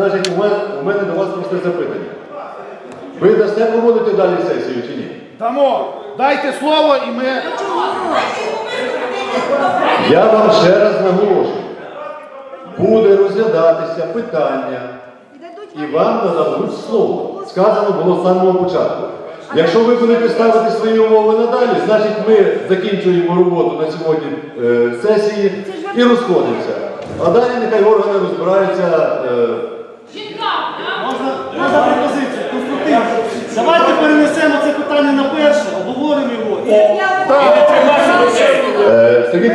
значить, у мене, у мене до вас просте запитання. Ви дасте проводити далі сесію чи ні? Дамо. Дайте слово і ми. Я вам ще раз наголошую. Буде розглядатися питання, і вам нададуть слово. Сказано було з самого початку. Якщо ви будете ставити свої умови надалі, значить ми закінчуємо роботу на сьогодні е, сесії і розходимося. А далі нехай органи розбираються. Е, Можна, можна пропозицію, конструктивно. Давайте перенесемо це питання на перше, обговоримо його. І Е, Сергій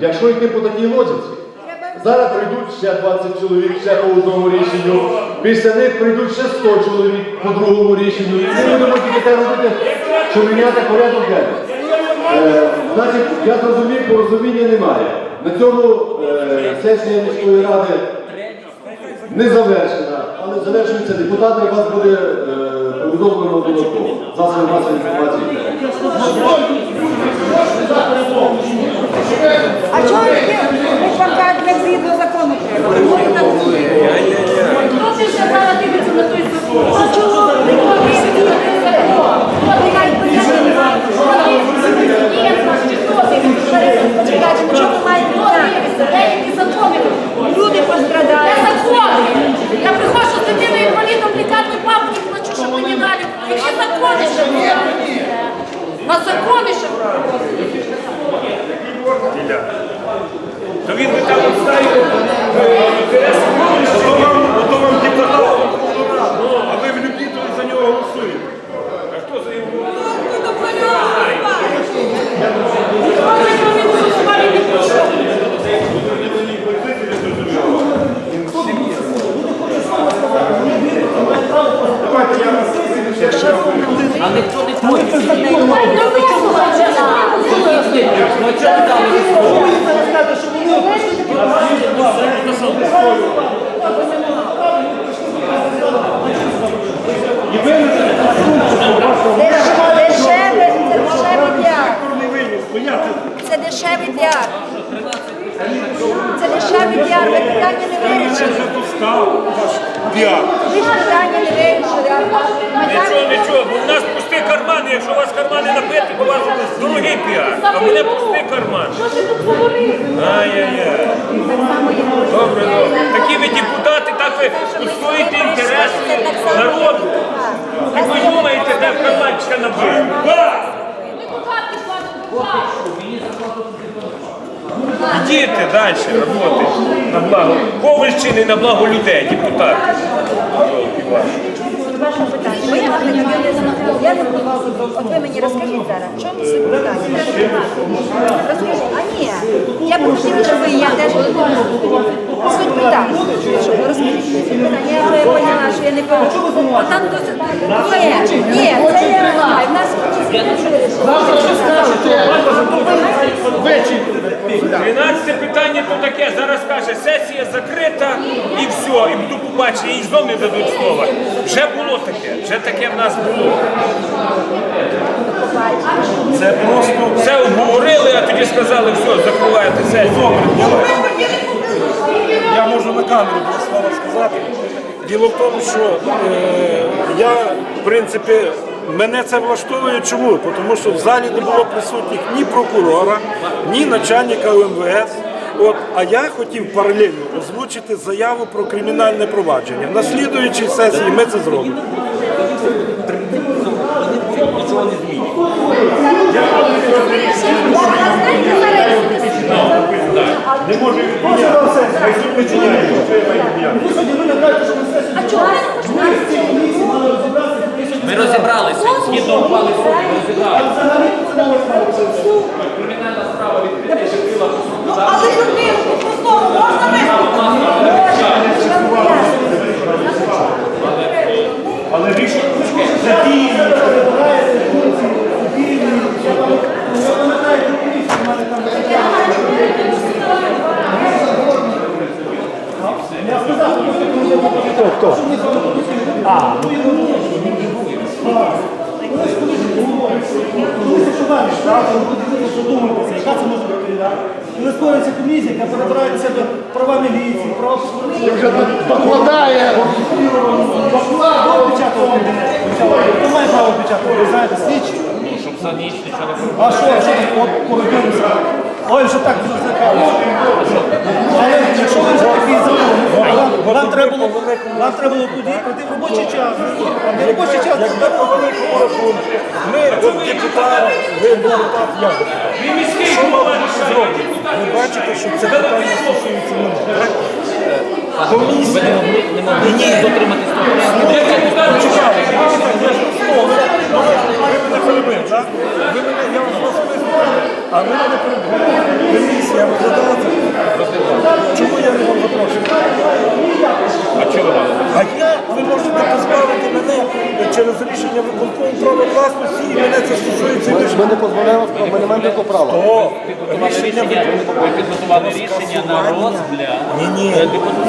якщо йти по такій логіці, зараз прийдуть ще 20 чоловік, ще по одному рішенню, після них прийдуть ще 100 чоловік по другому рішенню. І ми будемо тільки те робити, що міняти порядок денний. Е, Значить, я зрозумів, порозуміння немає. На цьому е, сесія міської ради не завершена, але завершується депутати, і вас буде е, повідомлено додатково. Засоби масової інформації. А чого ви ж вам кажуть, згідно закону треба? Чому ви так робите? Хто ти ще зараз дивиться на той закон? А чого ви робите цей закон? От нехай порядок знає, що є чи хто ти Чекайте, ну чого ви маєте дивиться, деякі закони. Люди Де пострадають. закони? Я приходжу з дитиною інвалідом в лікарню папу і плачу, щоб мені далі. Які закони ще були? На закони ще були. То він би там обставив інтереси, а то вам, а то вам депутат. А ви в любі то за нього голосуєте. А хто за його? Дешевий, це дешевий піар. Не виніс, поняти. Це дешевий піар. Це дешевий піар, ви питання не Це вирішили. піар. Ви ж питання не вирішили. а Нічого, Майдан- нічого, бо в нас пусті кармани, якщо у вас кармани набиті, то у вас піар. А мене пустий карман. Що ти тут говорив? Ай-яй-яй. Добре, добре. Такі ви депутати, так ви відстоюєте інтереси народу. І ви думаєте, де в карманчика набити. Ми кухарки платимо, Ідіть далі роботи на благо Ковальщини, на благо людей, депутати. Ваше питання. Бо я, наприклад, я не знаю. Я не От ви мені розкажіть зараз, в чому суть питання? Розкажіть. А ні, я б хотіла, щоб ви я теж суть питання. Розкажіть. Я вже поняла, що я не кажу. А там досить. Ні, ні, це я знаю. В нас Вичі. 12 питання то таке. Зараз каже, сесія закрита і все, і знов не дадуть слова. Вже було таке, вже таке в нас було. Це просто все обговорили, а тоді сказали, все, закриваєте сесію. Я можу на камеру два слова сказати. Діло в тому, що е, я, в принципі, мене це влаштовує чому? Тому що в залі не було присутніх ні прокурора, ні начальника МВС. От, а я хотів паралельно озвучити заяву про кримінальне провадження. На слідуючій сесії ми це зробимо. Не може сьогодні не кажете, що А чого розібралися, згідно ухвали суду, розібралися. Кримінальна справа відкрита, що крила Але людину простому можна Але рішення далі. Правда, ми яка це може бути відповідальна. І створюється комісія, яка перебирає до права міліції, права Це вже покладає. Хто? Хто має право печатати? Ви знаєте, слідчі? Щоб за ніч А що, що таке? От коридорний Ой, вже так зацікавило. Але якщо ви вже такий закон, вам, вам треба було, вам треба було куди прийти в робочий час. А в робочий час Як на ми, от депутати, ви депутат, я. Ви міський голова рішає. Ви бачите, що це питання стосується мене, так? Ви не могли, того порядку. Депутат мене перебили, так? Ви мене, я вас а ви мене. Комісія розглядала це. Чому я не вам запрошую? А чого ви мали? А я, ви можете позбавити мене через рішення виконкому права власності, і мене це стосується. і Ми не дозволяємо, ми не маємо такого права. О, Підготували рішення ви підготували рішення на розгляд. Ні, ні,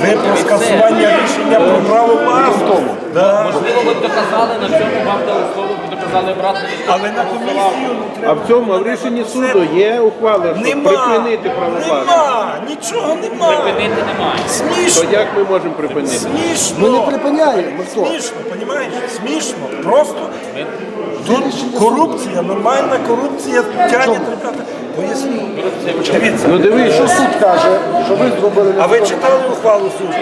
ви про скасування рішення про право власності. Да. Можливо, ви б доказали, на цьому вам дали слово, ви доказали обратно. Але на комісію не А в цьому в рішенні суду є ухвала, щоб Нема, припинити право нема, нічого нема. Припинити немає. То Смішно, як ми можемо припинити? смішно. Ми не припиняємо. Смішно, розумієш? Смішно. Просто тут корупція, нормальна корупція тягне ребята. Поясніть. Дивіться. Ну дивись, Що суд каже, що ви зробили А ви читали ухвалу суду?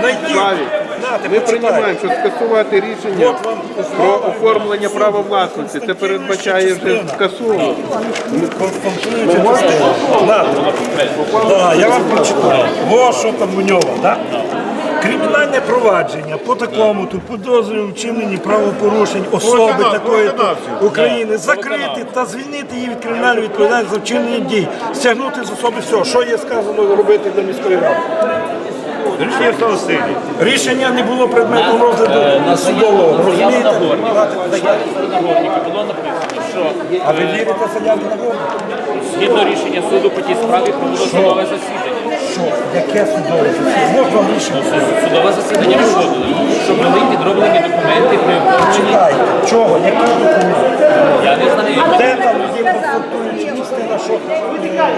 Знайдіть. Славік, Нате, ми приймаємо, що скасувати рішення вам про оформлення права власності. Це передбачає вже. Нате. Да, я вам прочитаю. Во що там у нього, так? Кримінальне провадження по такому тут підозрюю вчиненні правопорушень особи такої України закрити та звільнити її від кримінальної відповідальності за вчинення дій, стягнути з особи все, що є сказано робити для міської ради. Рішення стало силі. Рішення не було предметом розгляду На судового. Розумієте? нагорника. Заяву нагорника було написано, що А ви вірите заяві на голову? згідно рішення суду по тій справі провело судове засідання. Що? Яке судове засідання? Вам рішення. Судове засідання проводили, щоб були підроблені документи при оформленні. Чекайте. Чого? Які документи? Я не знаю. Де там є конструктуюча частина, що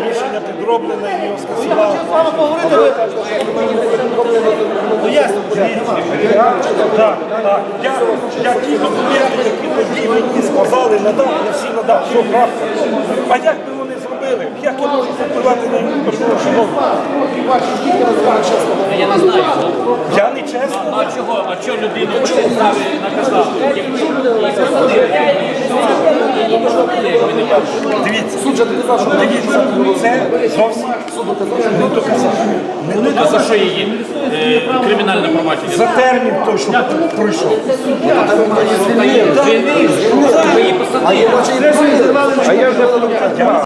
рішення підроблене і його скасували? з вами поговорити, ви ну ясно, Так, так. Я, я ті документи, які тоді мені сказали, надав, я всі надав. Що, правда? А як зробили? Як я можу впливати на їх пошли, шановні? Я не знаю. Я не чесно. Ну, а чого? А чого людину наказав? Її посадили, якби не бачили. Дивіться, дивіться, це зовсім не доказав. Не А доказав. за що її е, кримінальне провадження? За термін той, що пройшов. Ви її посадили. А я вже